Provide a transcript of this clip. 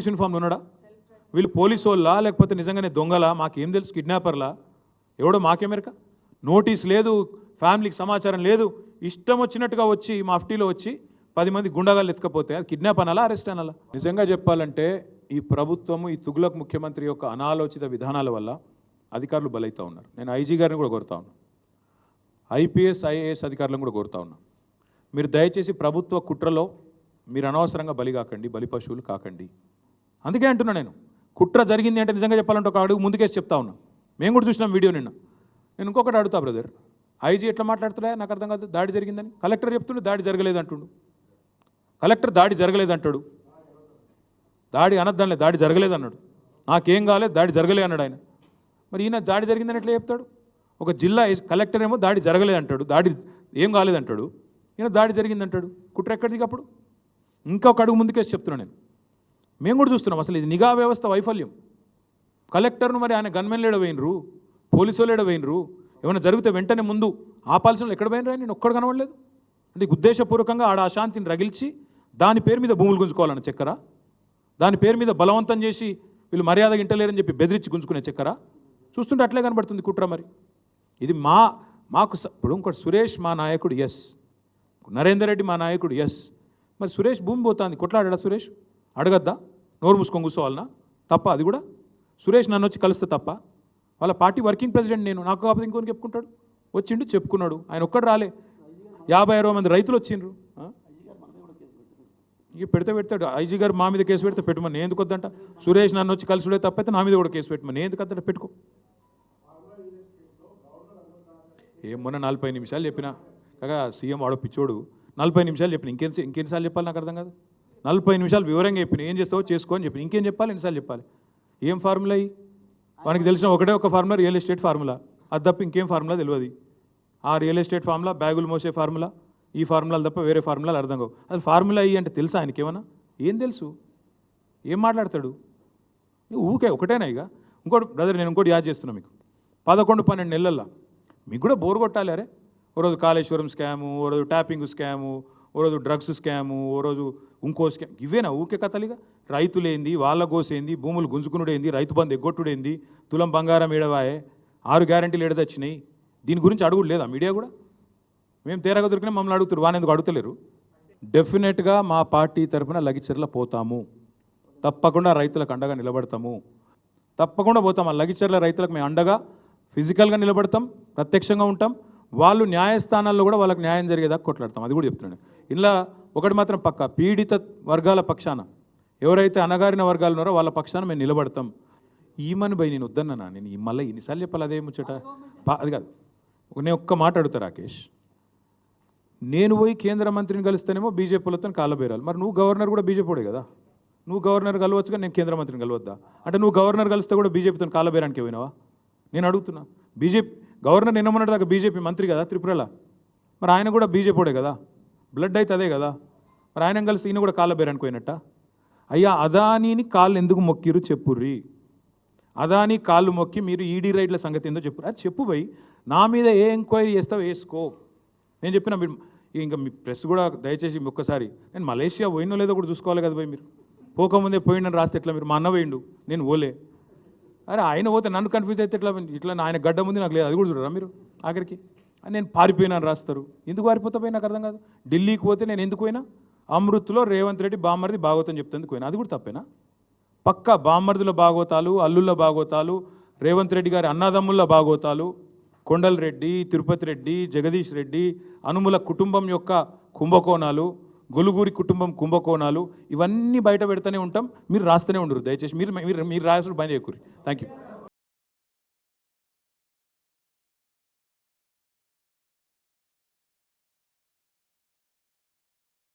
Police uniform ఉన్నాడా? వీళ్ళు police వాళ్ళా? లేకపోతే నిజంగానే దొంగలా? మాకేం తెలుసు కిడ్నాపర్లా? ఎవడో మాకేమెరక నోటీస్ లేదు ఫ్యామిలీకి సమాచారం లేదు. ఇష్టం వచ్చినట్టుగా వచ్చి మాఫ్టీలో వచ్చి పది మంది గుండగాళ్ళు ఎత్తుకపోతే అది కిడ్నాప్ అనాలా అరెస్ట్ అనాలా? నిజంగా చెప్పాలంటే ఈ ప్రభుత్వము ఈ తుగులక్ ముఖ్యమంత్రి యొక్క అనాలోచిత విధానాల వల్ల అధికారులు బలైతా ఉన్నారు. నేను ఐజీ గారిని కూడా కోరుతా ఉన్నాను ఐపీఎస్ ఐఏఎస్ అధికారులను కూడా కోరుతా ఉన్నా. మీరు దయచేసి ప్రభుత్వ కుట్రలో మీరు అనవసరంగా బలి కాకండి బలి పశువులు కాకండి. అందుకే అంటున్నా నేను. కుట్ర జరిగింది అంటే నిజంగా చెప్పాలంటే ఒక అడుగు ముందుకేసి చెప్తా ఉన్నా. మేము కూడా చూసినాం వీడియో నిన్న. నేను ఇంకొకటి అడుగుతా బ్రదర్. ఐజీ ఎట్లా మాట్లాడుతున్నా? నాకు అర్థం కాదు. దాడి జరిగిందని. కలెక్టర్ చెప్తుండే దాడి జరగలేదు అంటుండు కలెక్టర్ దాడి జరగలేదు అంటాడు దాడి అనద్దానిలే దాడి జరగలేదు అన్నాడు నాకేం కాలేదు దాడి జరగలే అన్నాడు ఆయన. మరి ఈయన దాడి జరిగిందని ఎట్లా చెప్తాడు? ఒక జిల్లా కలెక్టర్ ఏమో దాడి జరగలేదు అంటాడు దాడి ఏం కాలేదంటాడు? ఈయన దాడి జరిగిందంటాడు. కుట్ర ఎక్కడిది అప్పుడు? ఇంకా ఒక అడుగు ముందుకేసి చెప్తున్నాను నేను. మేము కూడా చూస్తున్నాం అసలు ఇది నిఘా వ్యవస్థ వైఫల్యం. కలెక్టర్ను మరి ఆయన గన్మెన్లు ఎడవేయినరు పోలీసు వాళ్ళు ఎడవేయినరు ఏమైనా జరిగితే వెంటనే ముందు ఆపాల్సిన వాళ్ళు ఎక్కడ పోయినరా నేను ఒక్కడు కనబడలేదు. అంటే ఉద్దేశపూర్వకంగా ఆడ అశాంతిని రగిల్చి దాని పేరు మీద భూములు గుంజుకోవాలన్న చక్కరా? దాని పేరు మీద బలవంతం చేసి వీళ్ళు మర్యాద ఇంటలేరని చెప్పి బెదిరించి గుంజుకునే చక్కరా? చూస్తుంటే అట్లే కనబడుతుంది కుట్ర మరి. ఇది మా మాకు ఇప్పుడు ఇంకోటి సురేష్ మా నాయకుడు ఎస్ నరేందర్ రెడ్డి మా నాయకుడు ఎస్ మరి సురేష్ భూమి పోతుంది. కొట్లాడా సురేష్? అడగద్దా? నోరు మూసుకొని కూర్చోవాలనా? తప్ప అది కూడా? సురేష్ నన్ను వచ్చి కలిస్తే తప్ప? వాళ్ళ పార్టీ వర్కింగ్ ప్రెసిడెంట్ నేను నాకు కాకపోతే ఇంకొని చెప్పుకుంటాడు? వచ్చిండు చెప్పుకున్నాడు. ఆయన ఒక్కడు రాలే. యాభై అరవై మంది రైతులు వచ్చిండ్రు. ఇక పెడితే పెడతాడు. ఐజీ గారు మా మీద కేసు పెడితే పెట్టమని. నేను ఎందుకు వద్దంట? సురేష్ నన్ను వచ్చి కలిసిడే తప్పైతే నా మీద కూడా కేసు పెట్టమని. నేను ఎందుకు వద్దంట? పెట్టుకో. ఏం నలభై నిమిషాలు చెప్పినా? కాగా సీఎం వాడో పిచ్చోడు. నలభై నిమిషాలు చెప్పిన. ఇంకేం ఇంకెన్నిసార్లు చెప్పాలి నాకు అర్థం కాదు. నలభై నిమిషాలు వివరంగా చెప్పిన ఏం చేస్తావో చేసుకో అని చెప్పిన. ఇంకేం చెప్పాలి? ఎన్నిసార్లు చెప్పాలి? ఏం ఫార్ములా అయ్యి వానికి తెలిసిన ఒకటే ఒక ఫార్ములా రియల్ ఎస్టేట్ ఫార్ములా. అది తప్ప ఇంకేం ఫార్ములా తెలియదు ఆ రియల్ ఎస్టేట్ ఫార్ములా బ్యాగులు మోసే ఫార్ములా ఈ ఫార్ములాలు తప్ప వేరే ఫార్ములాలు అర్థం కావు. అది ఫార్ములా అయ్యి అంటే తెలుసా ఆయనకి ఏమన్నా? ఏం తెలుసు? ఏం మాట్లాడతాడు? ఊకే ఒకటేనా ఇక? ఇంకోటి బ్రదర్ నేను ఇంకోటి యాద్ చేస్తున్నా మీకు. పదకొండు పన్నెండు నెలల్లో. మీకు కూడా బోర్ కొట్టాలి అరే. ఓ రోజు కాళేశ్వరం స్కాము ఓ రోజు ట్యాపింగ్ స్కాము ఓ రోజు డ్రగ్స్ స్కాము ఓ రోజు ఇంకో స్కామ్ ఇవేనా ఊకే కథలిగా? రైతులేంది వాళ్ళ గోసేంది భూములు గుంజుకునుడేంది రైతు బంధు ఎగ్గొట్టుడేంది తులం బంగారం ఏడవాయే ఆరు గ్యారంటీలు ఎడదొచ్చినాయి దీని గురించి అడుగుడు లేదా మీడియా కూడా? మేము తేరగా దొరికినా మమ్మల్ని అడుగుతారు వాని ఎందుకు అడుగుతలేరు? డెఫినెట్గా మా పార్టీ తరఫున లగిచెర్ల పోతాము. తప్పకుండా రైతులకు అండగా నిలబడతాము. తప్పకుండా పోతాం. ఆ లగిచెర్ల రైతులకు మేము అండగా ఫిజికల్గా నిలబడతాం ప్రత్యక్షంగా ఉంటాం. వాళ్ళు న్యాయస్థానాల్లో కూడా వాళ్ళకి న్యాయం జరిగేదాకా కొట్లాడతాం. అది కూడా చెప్తున్నాను ఇలా ఒకటి మాత్రం పక్క పీడిత వర్గాల పక్షాన. ఎవరైతే అనగారిన వర్గాలు ఉన్నారో వాళ్ళ పక్షాన మేము నిలబడతాం. ఈమని పోయి నేను వద్దన్నా నేను ఈ మళ్ళీ ఇన్నిసార్లు చెప్పాలి అదే ముచ్చట? పా- అది కాదు. నేను ఒక్క మాట అడుగుతా రాకేష్. నేను పోయి కేంద్ర మంత్రిని కలిస్తేనేమో బీజేపీలతో కాలబేరాలి మరి నువ్వు గవర్నర్ కూడా బీజేపీడే కదా? నువ్వు గవర్నర్ కలవచ్చుగా నేను కేంద్ర మంత్రిని కలవద్దా? అంటే నువ్వు గవర్నర్ కలిస్తే కూడా బీజేపీతో కాలబేరానికి పోయినావా? నేను అడుగుతున్నా. బీజేపీ గవర్నర్ నిన్నమన్నట్టు దాకా బీజేపీ మంత్రి కదా త్రిపురలా? మరి ఆయన కూడా బీజేపీడే కదా? బ్లడ్ అయితే అదే కదా. మరి ఆయన కలిసి ఈయన కూడా కాలబేరానికి పోయినట్ట? అయ్యా అదానీని కాళ్ళు ఎందుకు మొక్కిరు చెప్పుర్రి? అదాని కాళ్ళు మొక్కి మీరు ఈడీ రైడ్ల సంగతి ఏందో చెప్పు అది చెప్పు పోయి నా మీద ఏ ఎంక్వైరీ చేస్తావు వేసుకో. నేను చెప్పిన మీరు ఇంకా మీ ప్రెస్ కూడా దయచేసి ఒక్కసారి. నేను మలేషియా పోయినో లేదో కూడా చూసుకోవాలి కదా పోయి మీరు. పోకముందే పోయిండని రాస్తే ఎట్లా మీరు? మా అన్న పోయిండు. నేను ఓలే అరే ఆయన పోతే నన్ను కన్ఫ్యూజ్ అయితే ఎట్లా? ఇట్లా ఆయన గడ్డ ముందు నాకు లేదు. అది కూడా చూడరా మీరు? ఆఖరికి? అని నేను పారిపోయినాను రాస్తారు. ఎందుకు పారిపోతా పోయి నాకు అర్థం కాదు. ఢిల్లీకి పోతే నేను ఎందుకు పోయినా? అమృత్లో రేవంత్ రెడ్డి బామ్మర్ది భాగవతం చెప్తేందుకు పోయినా. అది కూడా తప్పేనా? పక్క బామ్మర్దుల భాగవతాలు అల్లుళ్ళ భాగవతాలు రేవంత్ రెడ్డి గారి అన్నదమ్ముళ్ళ భాగవతాలు కొండల్ రెడ్డి తిరుపతి రెడ్డి జగదీష్ రెడ్డి అనుముల కుటుంబం యొక్క కుంభకోణాలు గొలుగూరి కుటుంబం కుంభకోణాలు ఇవన్నీ బయట పెడతానే ఉంటాం. మీరు రాస్తూనే ఉండరు దయచేసి మీరు మీరు మీరు రాసుడు బంద్ చేయకూరి థ్యాంక్ యూ